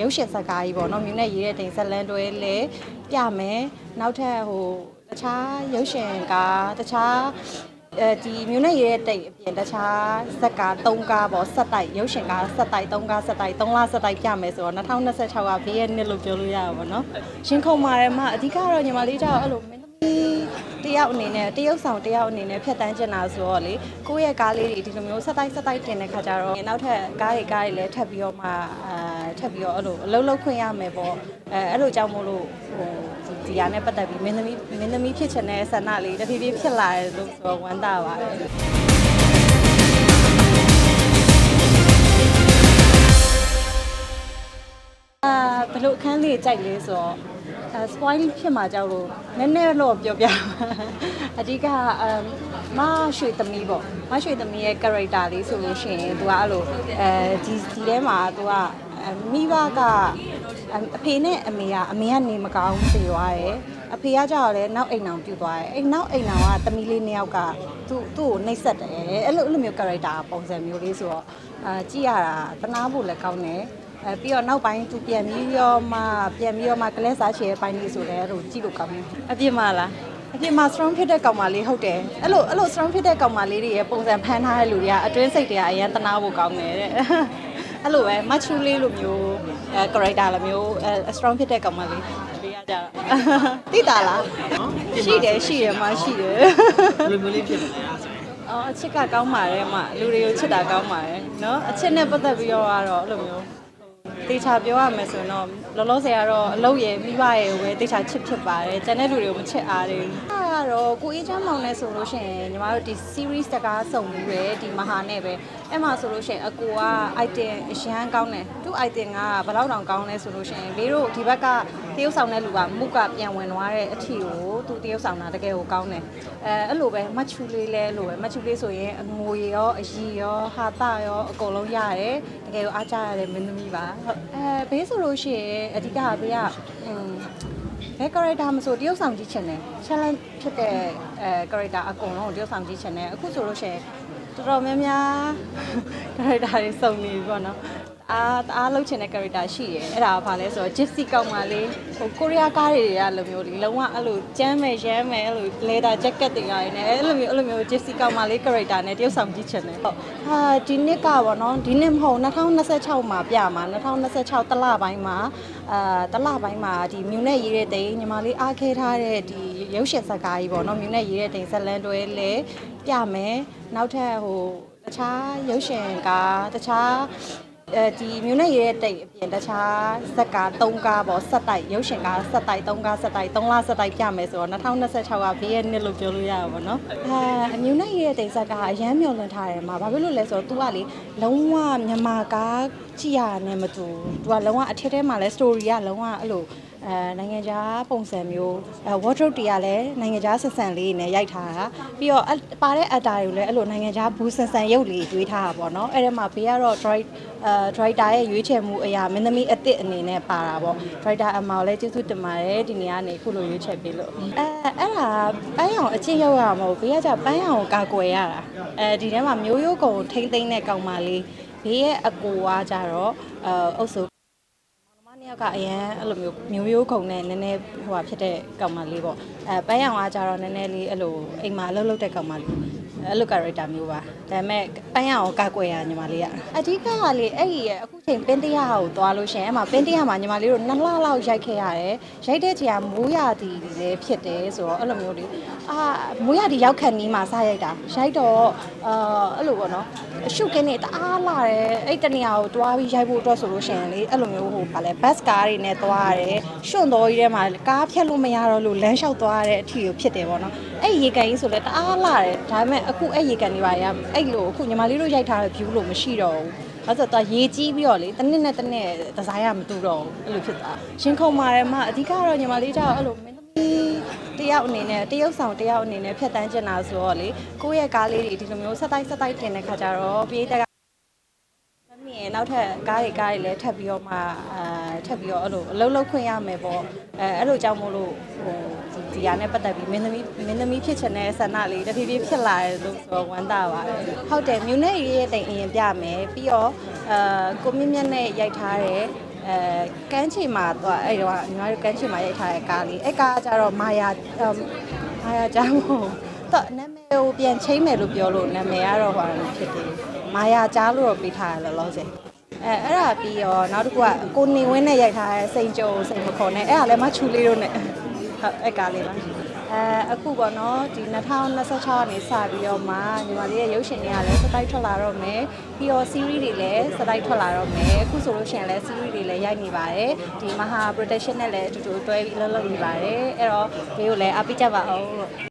ရုပ်ရှင်ဇာတ်ကားကြီးပေါ့နော်မြူနဲ့ရေးတဲ့တိမ်ဇက်လန်တွဲလည်းပြမယ်နောက်ထပ်ဟိုတခြားရုပ်ရှင်ကားတခြားအဲဒီမြူနဲ့ရေးတဲ့တိမ်အပြင်တခြားဇက်ကား၃ကားပေါ့ဆက်တိုက်ရုပ်ရှင်ကားဆက်တိုက်၃ကားဆက်တိုက်၃လဆက်တိုက်ပြမယ်ဆိုတော့2026ကဘေးရဲ့နှစ်လို့ပြောလို့ရတာပေါ့နော်ရှင်ခုံမာတယ်မအဓိကတော့ညီမလေးကြောက်အဲ့လိုမင်းသမီး တယောက်အနေနဲ့တယောက်ဆောင်တယောက်အနေနဲ့ဖြတ်တန်းကျင်တာဆိုတော့လေကိုယ့်ရဲ့ကားလေးတွေဒီလိုမျိုးဆက်တိုက်ဆက်တိုက်တင်တဲ့ခါကျတော့နောက်ထပ်ကားတွေကားတွေလည်းထပ်ပြီးတော့မှအာထပ်ပြီးတော့အဲ့လိုအလုံးလုံးခွင့်ရမယ်ပေါ့အဲအဲ့လိုကြောင့်မို့လို့ဟိုဒီဟာနဲ့ပတ်သက်ပြီးမင်းသမီးမင်းသမီးဖြစ်ချင်တဲ့ဆန္ဒလေးတဖြည်းဖြည်းဖြစ်လာတယ်လို့ဆိုတော့ဝမ်းသာပါတယ်အာဘယ်လိုအခန်းလေးကြိုက်လဲဆိုတော့အဲ spoil ဖြစ်မှာကြောက်လို့နည်းနည်းတော့ပြောပြပါအဓိကအမ်မရွှေသမီးပေါ့မရွှေသမီးရဲ့ character လေးဆိုလို့ရှိရင်သူကအဲ့လိုအဲဒီဒီထဲမှာသူကအဲမိဘကအဖေနဲ့အမေကအမေကနေမကောင်းပြေသွားတယ်အဖေကကြောက်လည်းနောက်အိမ်အောင်ပြူသွားတယ်အဲ့နောက်အိမ်အောင်ကသမီးလေးနှစ်ယောက်ကသူ့သူ့ကိုနှိပ်စက်တယ်အဲ့လိုအဲ့လိုမျိုး character ပုံစံမျိုးလေးဆိုတော့အာကြည့်ရတာတနာဖို့လည်းကောင်းတယ် အဲပြီးတော့နောက်ပိုင်းသူပြန်ပြီးတော့မှပြန်ပြီးတော့မှကလဲစားချေပိုင်းလေးဆိုလဲအဲ့လိုကြည့်လို့ကောင်းတယ်အပြစ်မလားအပြင်မှာ strong ဖြစ်တဲ့ကောင်မလေးဟုတ်တယ်အဲ့လိုအဲ့လို strong ဖြစ်တဲ့ကောင်မလေးတွေရဲ့ပုံစံဖန်ထားတဲ့လူတွေကအတွင်းစိတ်တွေကအရန်တနာဖို့ကောင်းတယ်တဲ့အဲ့လိုပဲ machu လေးလိုမျိုးအဲ character လိုမျိုးအဲ strong ဖြစ်တဲ့ကောင်မလေးပေးရကြတာတိတာလားရှိတယ်ရှိတယ်မရှိတယ်ဘယ်လိုမျိုးလေးဖြစ်လဲဆိုရင်အော်အချစ်ကကောင်းပါတယ်မလူတွေကိုချစ်တာကောင်းပါတယ်နော်အချစ်နဲ့ပတ်သက်ပြီးတော့ကတော့အဲ့လိုမျိုး တေချာပြောရမယ်ဆိုရင်တော့လောလောဆယ်ကတော့အလုပ်ရယ်မိဘရယ်ကိုပဲတေချာချစ်ဖြစ်ပါတယ်ကျန်တဲ့လူတွေကိုမချစ်အားသေးဘူးအဲ့ဒါ ကတော့ကိုအေးချမ်းမောင်နဲ့ဆိုလို့ရှိရင်ညီမတို့ဒီ series တကားစုံပြီးပဲဒီမဟာနဲ့ပဲအဲ့မှာဆိုလို့ရှိရင်အကိုက item အရန်ကောင်းတယ်သူ့ item ကဘယ်လောက်တောင်ကောင်းလဲဆိုလို့ရှိရင်ဘေးတို့ဒီဘက်ကတရုပ်ဆောင်တဲ့လူကမုကပြန်ဝင်သွားတဲ့အထီကိုသူတရုပ်ဆောင်တာတကယ်ကိုကောင်းတယ်အဲအဲ့လိုပဲမတ်ချူလေးလဲအဲ့လိုပဲမတ်ချူလေးဆိုရင်အငိုရောအရီရောဟာတာရောအကုန်လုံးရတယ်တကယ်ကိုအားကြရတဲ့မင်းသမီးပါဟုတ်အဲဘေးဆိုလို့ရှိရင်အဓိကဘေးကအင်း ဘယ် character မဆိုတရုပ်ဆောင်ကြည့်ချင်တယ် challenge ဖြစ်တဲ့အဲ character အကုန်လုံးကိုတရုပ်ဆောင်ကြည့်ချင်တယ်အခုဆိုလို့ရှိရင်တော်တော်များများ character တွေစုံနေပြီပေါ့နော် အားအားလုံးချင်တဲ့ character ရှိတယ်အဲ့ဒါကဘာလဲဆိုတော့ gypsy ကောင်းပါလေဟိုကိုရီးယားကားတွေကလိုမျိုးလေလုံးဝအဲ့လိုကြမ်းမယ်ရမ်းမယ်အဲ့လို leather jacket တွေရတယ်နဲ့အဲ့လိုမျိုးအဲ့လိုမျိုး gypsy ကောင်းပါလေ character နဲ့တရုပ်ဆောင်ကြည့်ချင်တယ်ဟုတ်ဟာဒီနှစ်ကပေါ့နော်ဒီနှစ်မဟုတ်2026မှာပြမှာ2026တလပိုင်းမှာအာတလပိုင်းမှာဒီမြူနဲ့ရေးတဲ့တိမ်ညီမလေးအားခဲထားတဲ့ဒီရုပ်ရှင်ဇာတ်ကားကြီးပေါ့နော်မြူနဲ့ရေးတဲ့တိမ်ဇက်လန်တွဲလည်းပြမယ်နောက်ထပ်ဟိုတခြားရုပ်ရှင်ကားတခြား အဲဒီမြို့နဲ့ရဲတဲ့တိတ်အပြင်တခြားဇက်ကား၃ကားပေါ့ဆက်တိုက်ရုပ်ရှင်ကားဆက်တိုက်၃ကားဆက်တိုက်၃လဆက်တိုက်ပြမယ်ဆိုတော့2026ကဘေးရဲ့နှစ်လို့ပြောလို့ရတာပေါ့နော်အဲအမြို့နဲ့ရဲတဲ့တိတ်ဇက်ကားအရန်မျောလင့်ထားတယ်မှာဘာဖြစ်လို့လဲဆိုတော့ तू ကလေလုံးဝမြန်မာကားကြည့်ရနဲ့မတူ तू ကလုံးဝအထက်ထဲမှာလဲ story ကလုံးဝအဲ့လို အဲနိုင်ငံခြားပုံစံမျိုးအဲ wardrobe တွေကလည်းနိုင်ငံခြားဆက်ဆံလေးနဲ့ရိုက်ထားတာပြီးတော့အဲ့ပါတဲ့ actor တွေလည်းအဲ့လိုနိုင်ငံခြားဘူးဆန်ဆန်ရုပ်လေးတွေးထားတာပေါ့နော်အဲ့ဒီမှာဘေးကတော့ drive အဲ driver ရဲ့ရွေးချယ်မှုအရာမင်းသမီးအစ်စ်အနေနဲ့ပါတာပေါ့ driver အမောင်လည်းကျေးဇူးတင်ပါတယ်ဒီနေ့ကနေခုလိုရွေးချယ်ပေးလို့အဲအဲ့ဒါပန်းရောင်အချင်းရောက်ရမှာမဟုတ်ဘေးကကြပန်းရောင်ကိုကာကွယ်ရတာအဲဒီထဲမှာမျိုးရိုးကုံထိမ့်သိမ့်တဲ့ကောင်မလေးဘေးရဲ့အကိုကကြတော့အဲအုပ်စုမ နှစ်ယောက်ကအရင်အဲ့လိုမျိုးမျိုးရိုးခုံနဲ့နည်းနည်းဟိုဟာဖြစ်တဲ့ကောင်မလေးပေါ့အဲပန်းရောင်ကကြတော့နည်းနည်းလေးအဲ့လိုအိမ်မှာလှုပ်လှုပ်တဲ့ကောင်မလေး အဲ့လို character မျိုးပါဒါပေမဲ့ပန်းရောင်ကိုကာကွယ်ရညီမလေးကအဓိကကလေအဲ့ဒီရဲ့အခုချိန်ပင်းတရားကိုသွားလို့ရှရင်အဲ့မှာပင်းတရားမှာညီမလေးတို့နှစ်လလောက်ရိုက်ခဲ့ရတယ်ရိုက်တဲ့ချိန်ကမိုးရသည်လည်းဖြစ်တယ်ဆိုတော့အဲ့လိုမျိုးလေးအာမိုးရသည်ရောက်ခန့်နီးမှာစရိုက်တာရိုက်တော့အာအဲ့လိုပေါ့နော်အရှုကင်းနေတအားလာတယ်အဲ့တနေရာကိုတွားပြီးရိုက်ဖို့အတွက်ဆိုလို့ရှရင်လေအဲ့လိုမျိုးဟိုဗာလဲ bus ကားတွေနဲ့သွားရတယ်ရှွန့်တော်ကြီးထဲမှာကားဖြတ်လို့မရတော့လို့လမ်းလျှောက်သွားရတဲ့အထီကိုဖြစ်တယ်ပေါ့နော်အဲ့ရေကန်ကြီးဆိုလဲတအားလာတယ်ဒါပေမဲ့အခုအဲ့ရေကန်တွေပါရအဲ့လိုအခုညီမလေးတို့ရိုက်ထားတဲ့ view လို့မရှိတော့ဘူးအဲ့ဆိုတော့ရေကြီးပြီးတော့လေတစ်နှစ်နဲ့တစ်နှစ်ဒီဇိုင်းကမတူတော့ဘူးအဲ့လိုဖြစ်သွားရှင်ခုံပါတယ်မအဓိကတော့ညီမလေးကြောက်အဲ့လိုမင်းသမီးတယောက်အနေနဲ့တရုပ်ဆောင်တယောက်အနေနဲ့ဖြတ်တန်းကျင်တာဆိုတော့လေကိုယ့်ရဲ့ကားလေးတွေဒီလိုမျိုးဆက်တိုက်ဆက်တိုက်တင်တဲ့ခါကျတော့ပြေးတက်ကမမီးရဲ့နောက်ထပ်ကားတွေကားတွေလည်းထပ်ပြီးတော့မှအာ ထပ်ပြီးတော့အဲ့လိုအလုံးလုံးခွင့်ရမယ်ပေါ့အဲအဲ့လိုကြောင့်မို့လို့ဟိုဒီဒီဟာနဲ့ပတ်သက်ပြီးမင်းသမီးမင်းသမီးဖြစ်ချင်တဲ့ဆန္ဒလေးတဖြည်းဖြည်းဖြစ်လာတယ်လို့ဆိုတော့ဝမ်းသာပါတယ်ဟုတ်တယ်မြူနဲ့ရေးရဲ့တိမ်အရင်ပြမယ်ပြီးတော့အာကိုမြင့်မြတ်နဲ့ရိုက်ထားတဲ့အဲအဲကန်းချီမှာတော့အဲ့တော့ညီမတို့ကန်းချီမှာရိုက်ထားတဲ့ကားလေးအဲ့ကားကကြတော့မာယာအမ်မာယာကြောင့်မဟုတ်တော့နာမည်ကိုပြန်ချိန်မယ်လို့ပြောလို့နာမည်ကတော့ဟိုဟာဖြစ်တယ်မာယာကြားလို့တော့ပေးထားရလောလောဆယ် အဲအဲ့ဒါပြီးတော့နောက်တစ်ခုကကိုနေဝင်းနဲ့ရိုက်ထားတဲ့စိန်ကြုံစိန်မခေါ်နဲ့အဲ့ဒါလည်းမချူလေးတို့နဲ့ဟုတ်အဲ့ကားလေးပါအဲအခုပေါ့နော်ဒီ2026ကနေစပြီးတော့မှညီမလေးရဲ့ရုပ်ရှင်တွေကလည်းစတိုက်ထွက်လာတော့မယ်ပြီးတော့ series တွေလည်းစတိုက်ထွက်လာတော့မယ်အခုဆိုလို့ရှိရင်လည်း series တွေလည်းရိုက်နေပါတယ်ဒီမဟာ production နဲ့လည်းအတူတူတွဲပြီးလှုပ်လှုပ်နေပါတယ်အဲ့တော့ဘေးကိုလည်းအားပေးကြပါအောင်လို့